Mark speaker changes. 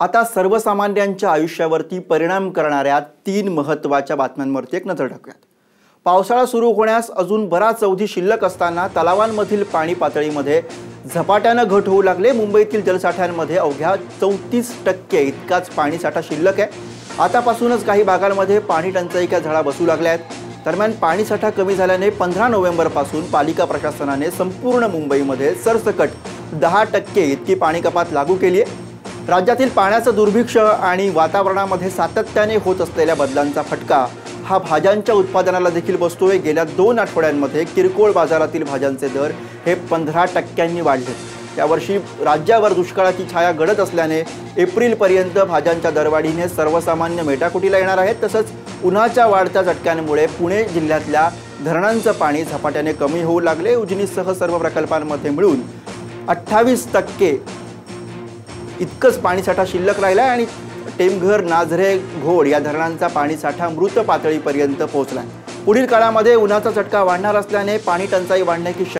Speaker 1: आता सर्वसामान्यांच्या आयुष्यावरती परिणाम करणाऱ्या तीन महत्त्वाच्या बातम्यांवरती एक नजर टाकूयात. पावसाळा सुरू होण्यास अजून बराच अवधी शिल्लक असताना तलावांमधील पाणी पातळीमध्ये झपाट्यानं घट होऊ लागले. मुंबईतील जलसाठ्यांमध्ये अवघ्या चौतीस टक्के इतकाच पाणीसाठा शिल्लक आहे. आतापासूनच काही भागांमध्ये पाणी टंचाईच्या झाडा बसू लागल्या आहेत. दरम्यान पाणीसाठा कमी झाल्याने पंधरा नोव्हेंबरपासून पालिका प्रशासनाने संपूर्ण मुंबईमध्ये सरसकट दहा टक्के इतकी पाणी कपात लागू केली आहे. राज्यातील पाण्याचं दुर्भिक्ष आणि वातावरणामध्ये सातत्याने होत असलेल्या बदलांचा फटका हा भाज्यांच्या उत्पादनाला देखील बसतोय. गेल्या दोन आठवड्यांमध्ये किरकोळ बाजारातील भाज्यांचे दर हे पंधरा टक्क्यांनी वाढले. यावर्षी राज्यावर दुष्काळाची छाया गडत असल्याने एप्रिलपर्यंत भाज्यांच्या दरवाढीने सर्वसामान्य मेटाकुटीला येणार आहेत. तसंच उन्हाच्या वाढत्या झटक्यांमुळे पुणे जिल्ह्यातल्या धरणांचं पाणी झपाट्याने कमी होऊ लागले. उजनीसह सर्व प्रकल्पांमध्ये मिळून अठ्ठावीस टक्के इतकंच पाणीसाठा शिल्लक राहिला आहे आणि टेमघर नाझरे घोड या धरणांचा पाणीसाठा मृत पातळीपर्यंत पोहोचला पुढील काळामध्ये उन्हाचा चटका वाढणार असल्याने पाणी टंचाई वाढण्याची